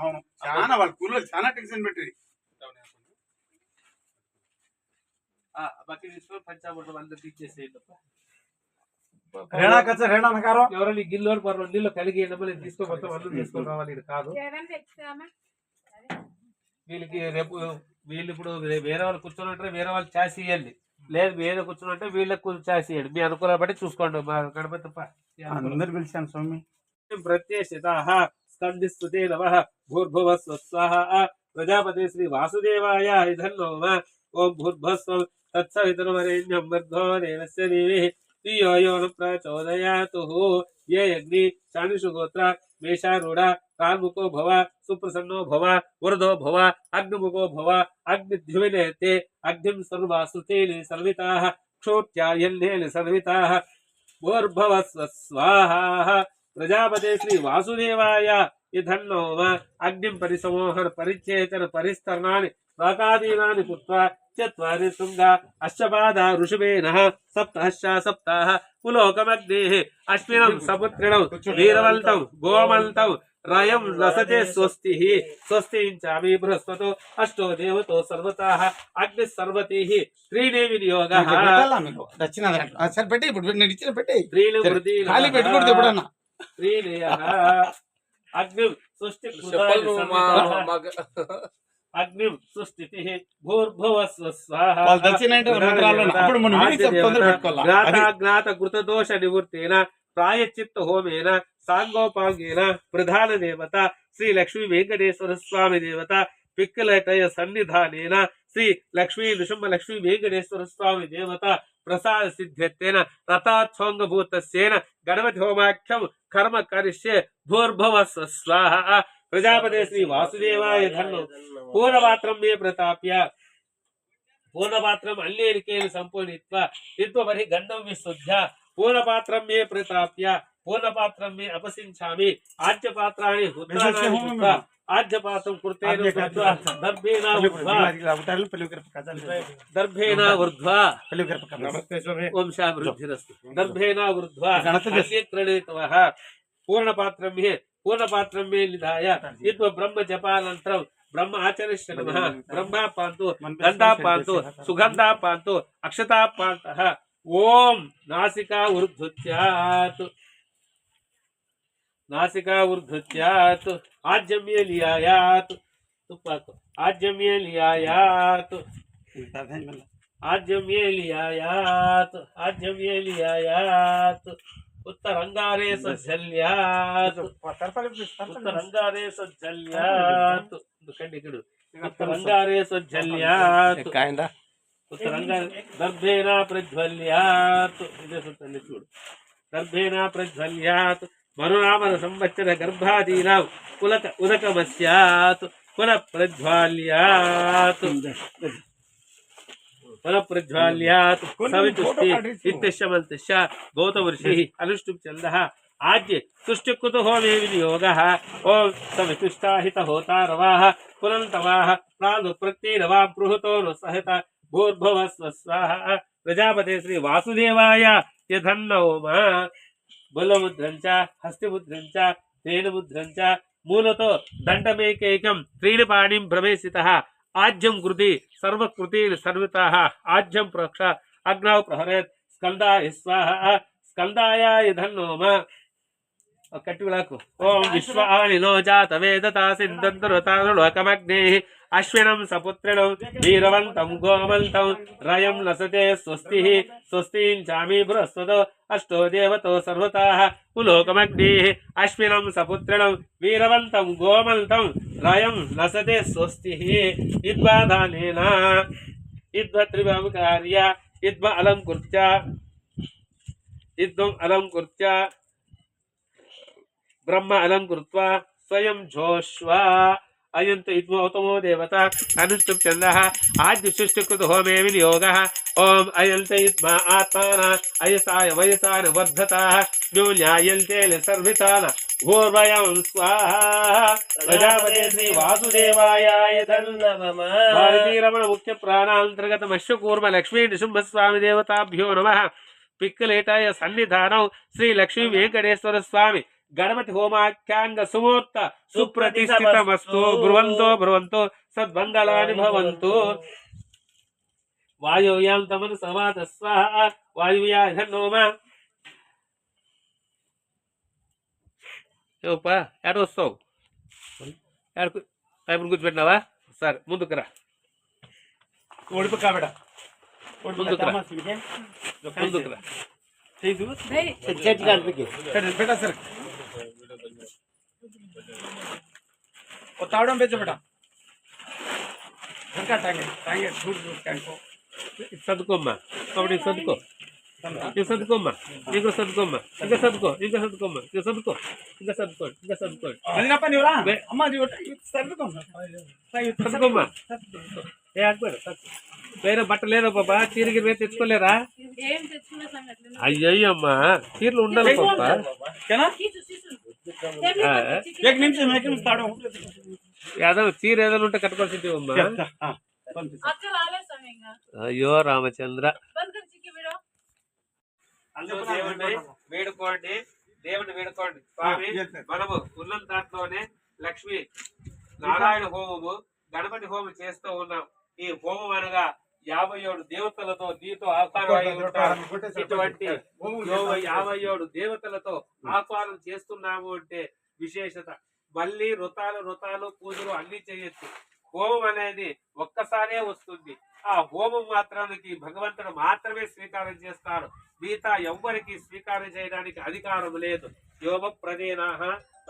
అవును. చాలా వాళ్ళ కూలీలు చాలా టెన్షన్ పెట్టి బకెట్ తీసుకొని ఎవరైనా పర్వ నీళ్ళు కలిగి తీసుకొని రావాలి ఇది కాదు. వీళ్ళకి రేపు వీళ్ళు ఇప్పుడు వేరే వాళ్ళు కూర్చొని ఉంటారు వేరే వాళ్ళు ఛాయిస్ ఇవ్వండి లేదు వేరే కూర్చొని ఉంటే వీళ్ళకి ఛాయిస్ ఇవ్వండి మీ అనుకూల బట్టి చూసుకోండి మా గణపతి తప్ప అందరు పిలిచాను స్వామి. ప్రత్యక్షితాః स्कंदिस्तुते नमः भूर्भुवः स्वस्वाहा प्रजापते श्री वासुदेवाय धन्नोम ओम भूर्भस्व तत्सवितरमरेण्यं वर्धो देवस्य देवेः। प्रियो यो न प्रचोदयातु। ये अग्नि शानिषु गोत्रा कार्मुको भव, सुप्रसन्नो भव, वरदो भव अग्निमुखो भव, अग्निद्युविनेते, अग्निं सर्वासुतेन सर्विताः क्षोत्यायन्येन सर्विताः। भूर्भवस्व स्वाहा। ప్రజాపతే శ్రీ వాసుదేవాయ. ఇధన్నోమ అగ్నిం పరిసమోహన పరిచ్ఛేదన పరిస్తరణాని ప్రాకాదీనాని కృత్వా చత్వారి శృంగ అశ్వపాద ఋషువేన సప్తహశ్చ సప్తాహ పులోకమగ్నేః అశ్వినం సముద్రిణం వీరవంతం గోమంతం రయం లసతే స్వస్తి స్వస్తించామి బృహస్పతో అష్టో దేవతో సర్వతాః అగ్ని సర్వతి త్రీణి వినియోగ పెట్టి ఇప్పుడు. నేను ఇచ్చిన పెట్టి త్రీణి వృద్ధి ఖాళీ పెట్టకూడదు ఎప్పుడన్నా అగ్నిం సృష్టి అగ్నిం సృష్టితి భూర్భువ స్వస్వాహ వాళ్ళు తెచ్చినంటే రుద్రాలు అప్పుడు మనం విని చెప్తే తొందర పెట్టుకోవాలా? జ్ఞాత అది జ్ఞాత కృత దోష నివృత్తేన ప్రాయచిత్త హోమేన సాంగోపాంగేన ప్రధాన దేవత శ్రీ లక్ష్మీ వెంకటేశ్వర స్వామి దేవత పిక్కలటయ సన్నిధానేన శ్రీ లక్ష్మీ నృసింహ లక్ష్మీ వెంకటేశ్వర స్వామి దేవత ప్రసాద సిద్ధ్యత్వేన రథాత్సోంగభూతస్యేన గణపతి హోమాఖ్యం కర్మ కరిష్యే భూర్భవ స్వాహ ప్రజాపతి శ్రీ వాసుదేవాయ ధన్ను పూర్ణపాత్రం మే ప్రతాప్య పూర్ణపాత్రం అల్లేరికేలు సంపూర్ణిత్వ ఇత్వపరి గంధం విశుద్ధ పూర్ణపాత్రం మే ప్రతాప్య పూర్ణపాత్రం మే అపసించామి ఆద్యపాత్రాన్ని ఉత్తరాణాన్ని కృత్వా ఆద్యపాత్రం కృతేన కృత్వా దర్భేనా ఊర్ధ్వా దర్భేనా ఊర్ధ్వా వంశాభివృద్ధిరస్తు దర్భేనా ఊర్ధ్వా గణత చేస్తు. అన్యత్రణేతవః పూర్ణపాత్రం మే పూర్ణపాత్రం మే నిధాయ ఇత్వ బ్రహ్మ జపానంతరం బ్రహ్మ ఆచరిష్య నమః బ్రహ్మ పాంతు గంధా పాంతు సుగంధా పాంతు అక్షతా పాంత ఓం నాసికా ఊర్ధృత్యాత్ नासिका ऊर्धत्यात आजम्य लियायात तुपाको आजम्य लियायात आजम्य लियायात आजम्य लियायात उत्तरंगारे सज्जल्यात उत्तरंगारे सज्जल्यात दुकंडी कडू उत्तरंगारे सज्जल्यात कायंदा उत्तरंगारे दर्भेना प्रज्वल्यात। इदे सुतने చూడు दर्भेना प्रज्वल्यात। ಮರುನಾಮನ ಸಂವತ್ಸರ ಗರ್ಭಾದೀನ ಕುಲತ ಉದಕಮಸ್ಯಾತ್ ಪುನಃ ಪ್ರಜ್ವಾಲ್ಯಾತ್ ಪುನಃ ಪ್ರಜ್ವಾಲ್ಯಾತ್ ಸವಿತುಷ್ಟಿ ಇತ್ಯಶ್ಯ ಮಂತಶ್ಯ ಗೌತಮ ಋಷಿ आद्य होमे विनियोग। ओम सवितुष्टाहित होता रवाः पुनन्तवाः प्राणु प्रत्येरवां बृहतो न सहित भूर्भुवस्व स्वाहा प्रजापते श्री वासुदेवाय यधन्नोम బుల్లముద్రంచ హస్తిముద్రంచ చ మూలతో దండమేకైకం త్రీణి పాణిం భ్రమేసిత ఆజ్యం కృతి సర్వకృతి సర్విత ఆజ్యం ప్రోక్ష అగ్నౌ ప్రహరేత్ స్కందాయ స్వాహ స్కందాయ యథన్నోమ కట్టి విళాకు ఓం విశ్వానినో జాత వేదతా సింధంతరుతానులోకమగ్నే అశ్వినం సపుత్రిణం వీరవంతం గోమంతం రయం లసతే స్వస్తి స్వస్తించామి బృహస్పతో అష్టో దేవతో సర్వతాః పులోకమగ్నే అశ్వినం సపుత్రిణం వీరవంతం గోమంతం రయం లసతే స్వస్తి ఇద్వాదానేన ఇద్వత్రిభవకార్య ఇద్వ అలంకృత్య ఇద్వం అలంకృత్య బ్రహ్మ అలంకృత్వ స్వయం జోష్వా అయంత ఇద్మోతమో దేవత అనుష్ఠుప్ చంద ఆద్య సృష్టికృత హోమే వినియోగ ఓం అయంత ఇద్మ ఆత్మాన అయసాయ వయసాన వర్ధత న్యూన్యాయంతే సర్వితాన భూర్వయం స్వాహ ప్రజాపతి శ్రీ వాసుదేవాయ భారతీ రమణ ముఖ్య ప్రాణాంతర్గత మత్స్యకూర్మ లక్ష్మీ నృసింహస్వామి దేవతాభ్యో నమ పిక్కలేటాయ సన్నిధానం శ్రీ లక్ష్మీ వెంకటేశ్వర స్వామి గణపతి హోమాఖ్యాంగ సుమూర్త సుప్రతిష్ఠితమస్తు బ్రువంతో బ్రువంతో సద్మంగళాని భవంతు వాయువ్యాం తమను సమాత స్వాహ వాయువ్యా నోమ ఏవప్పా ఎడ వస్తావు ఎడకు ఇప్పుడు కూర్చోబెట్టినావా సరే ముందుకు రా ఒడిపు కాబడ ముందుకు రా ముందుకు రా చెట్టు కడిపికి పెట్టా సార్ తావడం పెంచ బేట ఇంకా టాంగే టాంగే చూడు చూడు కానుకో ఇది సర్దుకోమ్మా కాబట్టి ఇది సర్దుకో ఇది సర్దుకోమ్మా ఇంకా సర్దుకోమ్మా ఇంకా సర్దుకో ఇంకా సర్దుకోమ్మా ఇంకా సర్దుకో ఇంకా సర్దుకో ఇంకా సర్దుకో అది నప్ప నీవురా బే- అమ్మ నీవు సర్దుకో సర్దుకోమ్మా ఏ ఆగిపోయారు వేరే బట్ట లేదా పాపా చీరకి వేరే తెచ్చుకోలేరా ఏం తెచ్చుకున్న సంగతి అయ్యయ్యమ్మా చీరలు ఉండాలి పాప కేనా కీచు సీసు ఆ, एक निमिष एक निमिष ఏదో చీర ఏదో ఉంటే కట్టుకోవాల్సింది ఉందా? అయ్యో రామచంద్ర. వేడుకోండి. దేవుని వేడుకోండి. స్వామి మనము ఉన్నంతలోనే లక్ష్మి నారాయణ హోమము గణపతి హోమం చేస్తూ ఉన్నాం. ఈ హోమం అనగా యాభై ఏడు దేవతలతో నీతో ఆహ్వానం ఇటువంటి యాభై ఏడు దేవతలతో ఆహ్వానం చేస్తున్నాము అంటే విశేషత. మళ్ళీ వృతాలు వృతాలు పూజలు అన్ని చేయొచ్చు. హోమం అనేది ఒక్కసారే వస్తుంది. ఆ హోమం మాత్రానికి భగవంతుడు మాత్రమే స్వీకారం చేస్తారు. మిగతా ఎవ్వరికి స్వీకారం చేయడానికి అధికారం లేదు. యోగ ప్రదేనాహ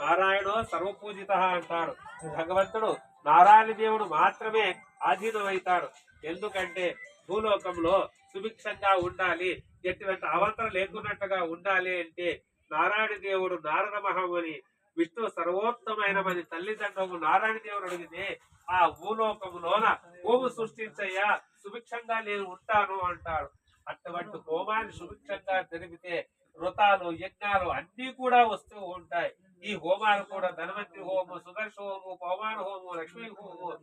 నారాయణో సర్వపూజిత అంటారు. భగవంతుడు నారాయణ దేవుడు మాత్రమే ఆధీనమవుతాడు. ఎందుకంటే భూలోకంలో సుభిక్షంగా ఉండాలి ఎటువంటి అవతరం లేకున్నట్టుగా ఉండాలి అంటే నారాయణ దేవుడు నారద మహమని విష్ణు సర్వోత్తమైన మన తల్లిదండ్రులు నారాయణ దేవుడు అడిగితే ఆ భూలోకములోన భూమి సృష్టించయ్యా సుభిక్షంగా నేను ఉంటాను అంటాడు. అటువంటి హోమాన్ని సుభిక్షంగా జరిపితే వృతాలు యజ్ఞాలు అన్ని కూడా వస్తూ ఉంటాయి. ఈ హోమాలు కూడా ధనవంతి హోము సుదర్శ హోము పవమాన హోమం లక్ష్మీ హోమం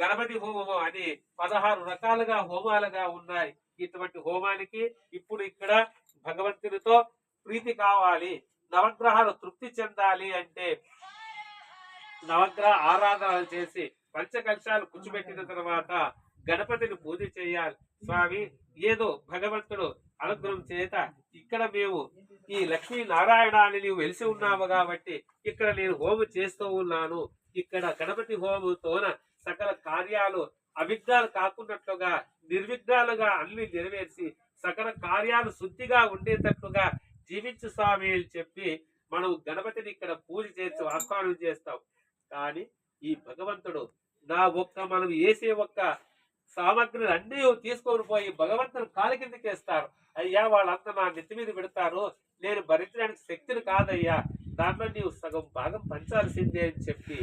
గణపతి హోమము అని పదహారు రకాలుగా హోమాలుగా ఉన్నాయి. ఇటువంటి హోమానికి ఇప్పుడు ఇక్కడ భగవంతునితో ప్రీతి కావాలి. నవగ్రహాలు తృప్తి చెందాలి అంటే నవగ్రహ ఆరాధనలు చేసి పంచకలశాలు కూర్చోబెట్టిన తర్వాత గణపతిని పూజ చేయాలి. స్వామి ఏదో భగవంతుడు అనుగ్రహం చేత ఇక్కడ మేము ఈ లక్ష్మీ నారాయణ అని నీవు వెలిసి ఉన్నాము కాబట్టి ఇక్కడ నేను హోమం చేస్తూ ఉన్నాను. ఇక్కడ గణపతి హోమంతోన సకల కార్యాలు అవిఘ్నాలు కాకున్నట్లుగా నిర్విఘ్నాలుగా అన్ని నెరవేర్చి సకల కార్యాలు శుద్ధిగా ఉండేటట్లుగా జీవించు స్వామి అని చెప్పి మనం గణపతిని ఇక్కడ పూజ చేసి ఆహ్వానం చేస్తాం. కానీ ఈ భగవంతుడు నా ఒక్క మనం వేసే ఒక్క సామగ్రిని అన్నీ తీసుకొని పోయి భగవంతుడు కాలి కిందకేస్తారు అయ్యా వాళ్ళంతా నా నెత్తి మీద పెడతారు. నేను భరించడానికి శక్తిని కాదయ్యా. దాంట్లో నీవు సగం భాగం పంచాల్సిందే అని చెప్పి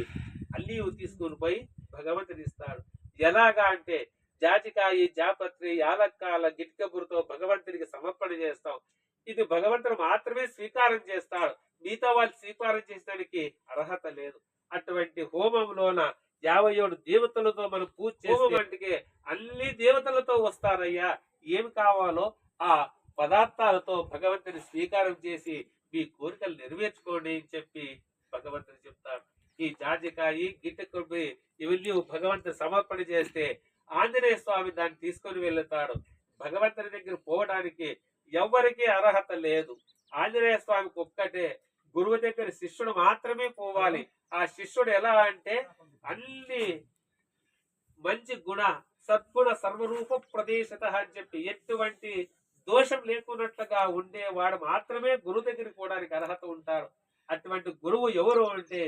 అన్నీ తీసుకొని పోయి భగవంతుడు ఇస్తాడు ఎలాగా అంటే జాజికాయి జాపత్రి యాలక్కాల గిట్కబురుతో భగవంతుడికి సమర్పణ చేస్తాం. ఇది భగవంతుడు మాత్రమే స్వీకారం చేస్తాడు. మిగతా వాళ్ళు స్వీకారం చేసడానికి అర్హత లేదు. అటువంటి హోమంలోన యాభై ఏడు దేవతలతో మనం పూజ చేస్తే అన్ని దేవతలతో వస్తారయ్యా. ఏమి కావాలో ఆ పదార్థాలతో భగవంతుని స్వీకారం చేసి మీ కోరికలు నెరవేర్చుకోండి అని చెప్పి భగవంతుని చెప్తాడు. ఈ జాజికాయి గిట్ట కొబ్బరి ఇవన్నీ భగవంతుని సమర్పణ చేస్తే ఆంజనేయ స్వామి దాన్ని తీసుకొని వెళ్తాడు. భగవంతుని దగ్గర పోవడానికి ఎవ్వరికీ అర్హత లేదు. ఆంజనేయ స్వామికి ఒక్కటే. గురువు దగ్గర శిష్యుడు మాత్రమే పోవాలి. ఆ శిష్యుడు ఎలా అంటే అన్ని మంచి గుణ సద్గుణ సర్వరూప ప్రదేశత అని చెప్పి ఎటువంటి దోషం లేకున్నట్లుగా ఉండేవాడు మాత్రమే గురువు దగ్గరికి పోవడానికి అర్హత ఉంటారు అటువంటి గురువు ఎవరు అంటే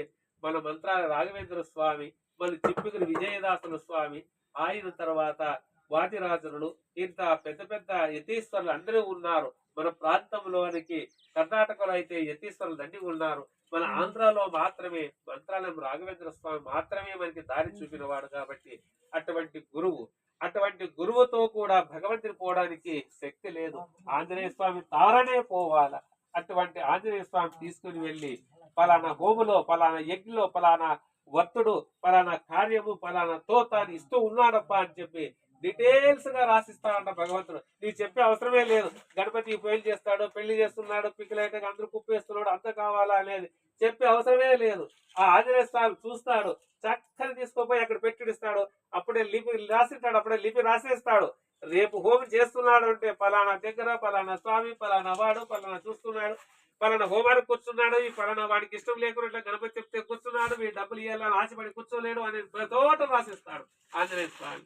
మన మంత్రాల రాఘవేంద్ర స్వామి మన చిప్పుగిరి విజయదాసుల స్వామి ఆయన తర్వాత వాదిరాజనులు ఇంత పెద్ద పెద్ద యతీశ్వరులు అందరూ ఉన్నారు. మన ప్రాంతంలోనికి కర్ణాటకలో అయితే యతీశ్వరులు దండి ఉన్నారు. మన ఆంధ్రాలో మాత్రమే మంత్రాలయం రాఘవేంద్ర స్వామి మాత్రమే మనకి దారి చూపినవాడు కాబట్టి అటువంటి గురువు అటువంటి గురువుతో కూడా భగవంతుని పోవడానికి శక్తి లేదు. ఆంజనేయ స్వామి తారనే పోవాల. అటువంటి ఆంజనేయ స్వామి తీసుకుని వెళ్ళి పలానా హోములో పలానా యజ్ఞలో పలానా వర్తుడు పలానా కార్యము పలానా తోతాన్ని ఇస్తూ ఉన్నాడప్ప అని చెప్పి డీటెయిల్స్గా రాసిస్తాడంట భగవంతుడు. నీకు చెప్పే అవసరమే లేదు. గణపతి పెళ్ళి చేస్తాడు పెళ్ళి చేస్తున్నాడు పిక్కలైతే అందరూ కుప్పేస్తున్నాడు అంత కావాలా అనేది చెప్పే అవసరమే లేదు. ఆ ఆంజనేయ స్వామి చూస్తాడు చక్కని తీసుకుపోయి అక్కడ పెట్టిడిస్తాడు. అప్పుడే లిపి రాసిస్తాడు అప్పుడే లిపి రాసేస్తాడు. రేపు హోమం చేస్తున్నాడు అంటే పలానా దగ్గర పలానా స్వామి పలానా వాడు పలానా చూస్తున్నాడు. పలానా హోమానికి కూర్చున్నాడు ఈ పలానా వాడికి ఇష్టం లేకుండా గణపతి చెప్తే కూర్చున్నాడు మీ డబ్బులు ఇవ్వాలని ఆశపడి కూర్చోలేడు అని తోట రాసిస్తాడు ఆంజనేయ స్వామి.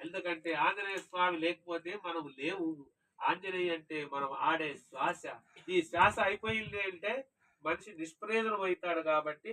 ఎందుకంటే ఆంజనేయ స్వామి లేకపోతే మనం లేవు. ఆంజనేయ అంటే మనం ఆడే శ్వాస. ఈ శ్వాస అయిపోయింది అంటే మనిషి నిష్ప్రయోజనం అవుతాడు కాబట్టి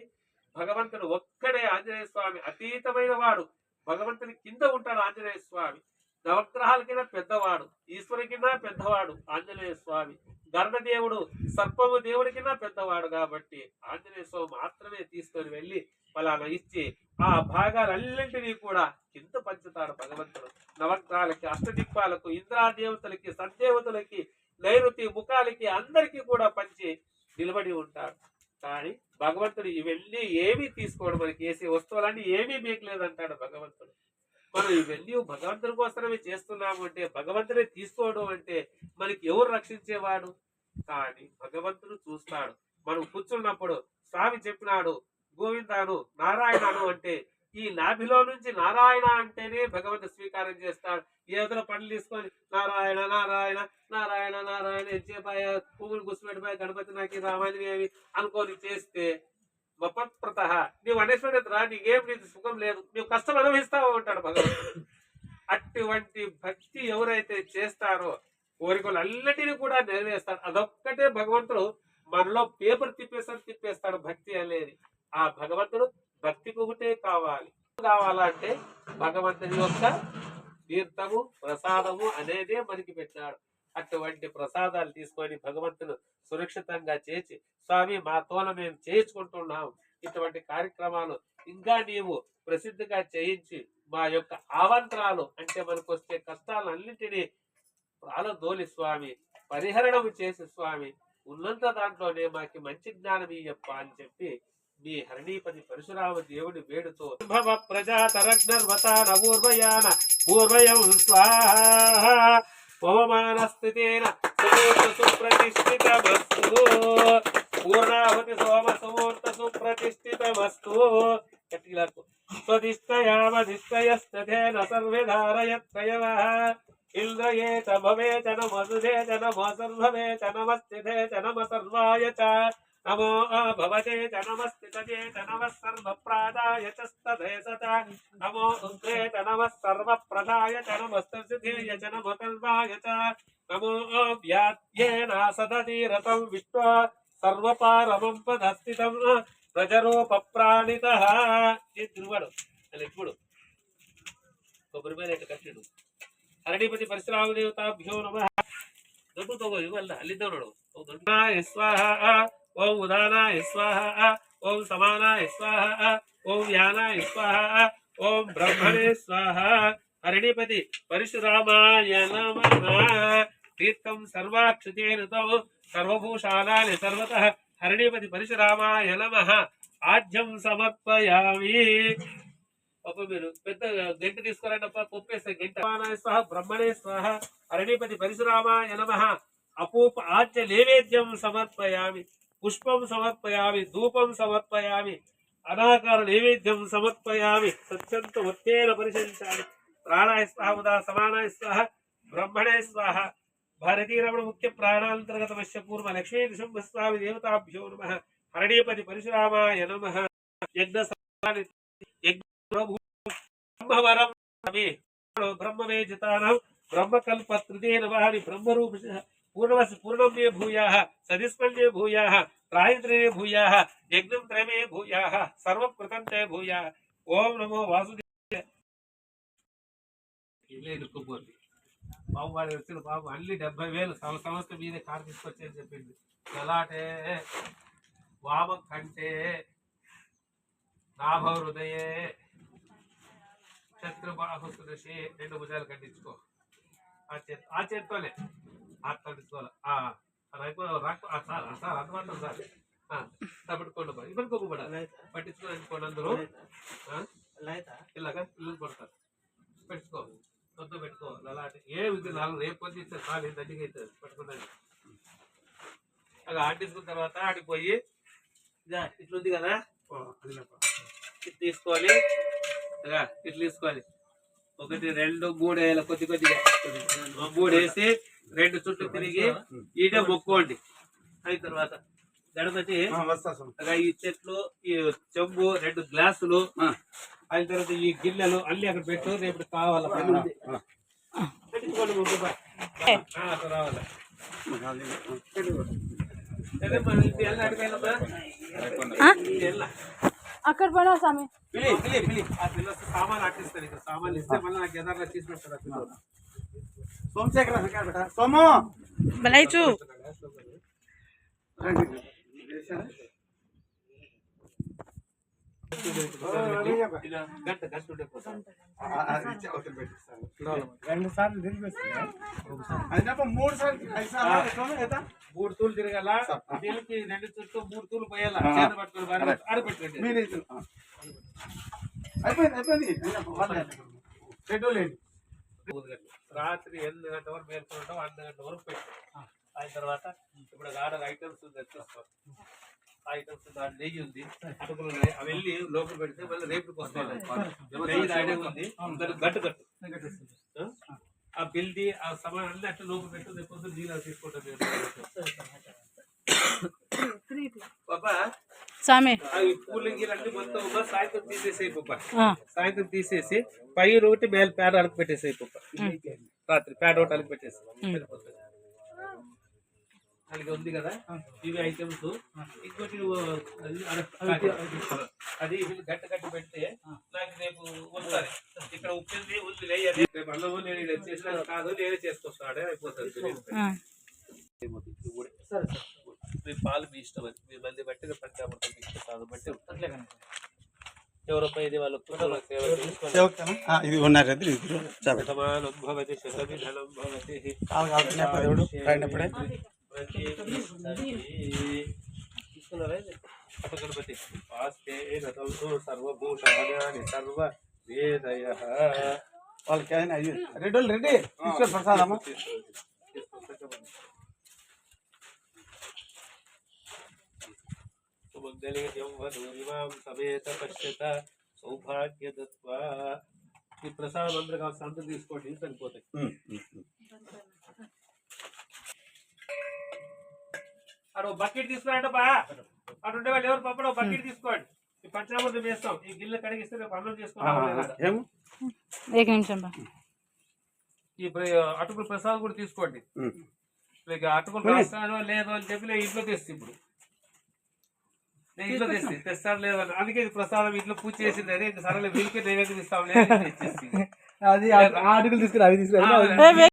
భగవంతుడు ఒక్కడే ఆంజనేయ స్వామి అతీతమైన వాడు. భగవంతుని కింద ఉంటాడు ఆంజనేయ స్వామి. నవగ్రహాల కింద పెద్దవాడు. ఈశ్వరి కింద పెద్దవాడు ఆంజనేయ స్వామి. గర్భదేవుడు సర్పము దేవుడి కింద పెద్దవాడు కాబట్టి ఆంజనేయ స్వామి మాత్రమే తీసుకొని వెళ్ళి ఫలానా ఇచ్చి ఆ భాగాలన్నింటినీ కూడా కింద పంచుతాడు భగవంతుడు. నవగ్రహాలకి అష్టదిక్పాలకు ఇంద్రాదేవతలకి సద్దేవతలకి నైరుతి ముఖాలకి అందరికీ కూడా పంచి నిలబడి ఉంటాడు. కానీ భగవంతుడు ఇవన్నీ ఏమీ తీసుకోవడం మనకి వేసే వస్తువులన్నీ ఏమీ మీకు లేదంటాడు భగవంతుడు. మనం ఇవన్నీ భగవంతుడి కోసమే చేస్తున్నాము అంటే భగవంతుడే తీసుకోవడం అంటే మనకి ఎవరు రక్షించేవాడు? కానీ భగవంతుడు చూస్తాడు. మనం కూర్చున్నప్పుడు స్వామి చెప్పినాడు గోవిందాను నారాయణను అంటే ఈ నాభిలో నుంచి నారాయణ అంటేనే భగవంతుడు స్వీకారం చేస్తాడు. ఏదో పనులు తీసుకొని నారాయణ నారాయణ నారాయణ నారాయణ ఎంచేపాయ పువ్వులు గుర్తుపెట్టిపోయా గణపతి నాకి రామాయణ ఏమి? అనుకొని చేస్తే మపత్ప్రత నీవు రా నీకేం నీకు సుఖం లేదు. నీవు కష్టం అనుభవిస్తావు? అంటాడు భగవంతుడు అటువంటి భక్తి ఎవరైతే చేస్తారో కోరికలు అన్నిటిని కూడా నెరవేరుస్తాడు. అదొక్కటే భగవంతుడు మనలో పేపర్ తిప్పేస్తాడు తిప్పేస్తాడు భక్తి అనేది. ఆ భగవంతుడు భక్తికి ఒకటే కావాలి. కావాలంటే భగవంతుని యొక్క తీర్థము ప్రసాదము అనేదే మనకి పెట్టాడు అటువంటి ప్రసాదాలు తీసుకొని భగవంతును సురక్షితంగా చేసి స్వామి మా తోన మేము చేయించుకుంటున్నాం. ఇటువంటి కార్యక్రమాలు ఇంకా నీవు ప్రసిద్ధిగా చేయించి మా యొక్క ఆవంతరాలు అంటే మనకు వచ్చే కష్టాలన్నింటినీ ప్రాలదోలి స్వామి పరిహరణము చేసి స్వామి ఉన్నంత దాంట్లోనే మాకి మంచి జ్ఞానం ఇయ్యప్ప అని చెప్పి మీ హరణీపతి పరశురామ దేవుడి వేడుతో భవ ప్రజాతరగ్నర్వతాన పూర్వయాన పూర్వయం స్వాహ पवमानस्थितेन सुप्रतिष्ठितमस्तु। पूर्णाहुति सोम सुमूर्त सुप्रतिष्ठितमस्तु स्वधिष्ठयामधिष्ठयस्तथेन सर्वे धारयत्रयवः इन्द्र ये च भवे च नमसुधे च नमः च नमस्तिथे च नमः सर्वाय च। సర్వాయ చ నమో భవతే చ నమస్థితజే చ నమః సర్వప్రాదాయ చ స్తదే సత నమో ఉగ్రే చ నమః సర్వప్రదాయ చ నమస్తసిధేయ చ నమో కల్వాయ చ నమో వ్యాధ్యేన సదతీరతం విశ్వ సర్వపారమం పదస్థితం ప్రజరూపప్రాణిత ధ్రువడు ఇప్పుడు కొబ్బరి మీద ఎట్ట కట్టిడు? హరణిపతి పరశురామ దేవతాభ్యో నమ దొడ్డు తగో ఇవల్ల అల్లిద్దాం ನೋಡು దొడ్డాయ స్వాహ ఓం ఉదానాయ స్వాహ ఓం సమానాయ స్వాహ ఓం యానాయ స్వాహ ఓం బ్రహ్మణే స్వాహ. హరిణిపతి పరశురామాయ నమ. తీర్థం సర్వాక్షతేనుతో సర్వభూషాలాని సర్వత. హరిణిపతి పరశురామాయ నమ. ఆజ్యం సమర్పయామి. పాప మీరు పెద్ద గంట తీసుకురండి అప్ప కొప్పేస్తే గంట. సమానాయ స్వాహ బ్రహ్మణే స్వాహ. హరణిపతి పరిశురామాయ నమ. అపూప ఆచ్య నైవేద్యం సమర్పయామి. పుష్పం సమర్పయామి ధూపం సమర్పయామి అనాకార నైవేద్యం సమర్పయామి. సత్యంత ఉత్తేన పరిశీలించాలి. ప్రాణాయ స్వాహ ఉదా సమానాయ స్వాహ బ్రహ్మణే స్వాహ. భారతీరమణ ముఖ్య ప్రాణాంతర్గత వశ్య పూర్వ లక్ష్మీ నృసింహస్వామి దేవతాభ్యో నమ. హరణీపతి పరశురామాయ నమ. యజ్ఞ సమాని యజ్ఞ ప్రభు బ్రహ్మవరం అవి బ్రహ్మవేజితానం బ్రహ్మకల్పత్రిదేన వారి బ్రహ్మరూప పూర్ణవస్ పూర్ణమ్యే భూయా సదిస్మన్యే భూయా త్రాయంత్రమే భూయా యజ్ఞం త్రమే భూయా సర్వం కృతం తే భూయాః ఓం నమో వాసుదేవ ఇల్లే ఇరుక్కుపోండి బాబు వాడు వచ్చిన బాబు అన్ని డెబ్బై వేలు సంవ సంవత్సరం మీదే కారు తీసుకొచ్చి అని చెప్పింది ఎలాంటే వామ కంటే నాభ హృదయే శత్రుబాహు సృషి రెండు భుజాలు కట్టించుకో. ఆ చేత్ ఆ చేత్తోనే. ఆ సార్ సార్ అందుబాటులో సార్. ఆ, ఇట్లా పట్టుకోండి బా. ఇవ్వను కొబ్బడ పట్టించుకొని అనుకోండి అందరూ? ఇలాగా ఇల్లు పడతారు పెట్టుకో. కొత్త పెట్టుకోవాలి అలాంటి ఏ విధంగా నాలుగు రేపు పొద్దు ఇస్తే చాలు ఇంత అవుతుంది పట్టుకున్నది అలా ఆడించుకున్న తర్వాత ఆడిపోయి ఇదా ఇట్లుంది కదా? ఇది తీసుకోవాలి. ఇదా ఇట్లా తీసుకోవాలి. ఒకటి రెండు మూడు వేల కొద్ది కొద్దిగా. మూడు వేసి రెండు చుట్టూ తిరిగి ఈటే మొక్కోండి. అయిన తర్వాత అలా ఈ చెట్లు ఈ చెంబు రెండు గ్లాసులు అయిన తర్వాత ఈ గిన్నెలు అన్ని అక్కడ పెట్టు రేపు కావాలా పని ఉంది. పెట్టుకోండి ముందు బా. ఆ, అక్కడ రావాలా. పడా స్వామి? పిలి, పిలి, పిలి. సామాన్లు అట్టిస్తారు ఇక్కడ సామాన్లు ఇస్తే మళ్ళీ నాకు ఎదారుగా తీసి పెడతారు ఆ పిల్లలు. సోమశేఖర. సోము బలైచు. రెండు సార్లు తిరిగిస్తాను అయినప్పుడు మూడు సార్లు? మూడు తూలు తిరగాల దీనికి రెండు చుట్టూ మూడు తూలు పోయాల. అయిపోయింది అయిపోయింది షెడ్యూల్ ఏంటి. రాత్రి ఎనిమిది గంటల వరకు మేల్కొంటాం అర్ధ గంట వరకు పెట్టాం అయిన తర్వాత ఇప్పుడు ఆడ ఐటమ్స్ తెచ్చేస్తాం ఐటమ్స్ దాని నెయ్యి ఉంది అటుకులు అవి వెళ్ళి లోపల పెడితే మళ్ళీ వస్తాయి. నెయ్యి ఉంది గట్టు కట్టు. ఆ? బిల్ది ఆ సమాన్ అన్ని అట్లా లోపల పెట్టి పొద్దున్న జీలాలు తీసుకుంటాం పాపా స్వామి. సాయంత్రం తీసేసి పై ఒకటి మేల పేడ అలకి పెట్టేసేయి పాప రాత్రి పేడ ఒకటి అలకి పెట్టేసి. అలాగే ఉంది కదా? ఇవి ఐటమ్స్. ఇంకోటి అది గట్ట గట్టి పెడితే నాకు రేపు వస్తారు ఇక్కడ ఉప్పింది ఉంది లేయది రేపు అన్నము నేను ఇది చేసిన కాదు నేనే చేసుకొస్తాడే అయిపోతుంది. మీ పాలు మీ ఇష్టం అది మీ మంది బట్టి పంచామృతం మీ ఇష్టం కాదు బట్టి ఎవరపై ఇది వాళ్ళు కుటుంబ సేవ చేసుకోవాలి. సేవకుతాను? ఆ, ఇది ఉన్నారు ఇద్దరు ఇద్దరు. చాలు. శతమానం భవతి శతవిధనం భవతి. కాలు కాలుతున్నప్పుడు దేవుడు పడినప్పుడే తీసుకున్నారా ఇది? అటు గణపతి ఆస్తే నతంసు సర్వభూషాణి సర్వ వేదయ. వాళ్ళకి ఆయన అయ్యి. రెడ్డి వాళ్ళు సమేత పశ్యత సౌభాగ్య దత్వా ఈ ప్రసాదం అందరూ కావాల్సిన అందరూ తీసుకోండి సరిపోతాయి అటు బకెట్ బా అటు ఉండే వాళ్ళు ఎవరు పంపడం? బకెట్ తీసుకోండి. ఈ పంచామృతం వేస్తాం. ఈ గిన్నె కడిగిస్తే రేపు అన్నం ఈ అటుకుల ప్రసాదం కూడా తీసుకోండి. అటుకులు రాస్తానో లేదో అని చెప్పి ఇంట్లో తెస్తి ఇప్పుడు. ఇంట్లో తెస్తి తెస్తాను లేదో అని అందుకే ఇది ప్రసాదం ఇంట్లో పూజ చేసింది అదే. ఇంక సరేలే వీళ్ళకి నైవేద్యం ఇస్తాం లేదు అది ఆ- ఆ అడుగులు తీసుకురా అవి తీసుకురా.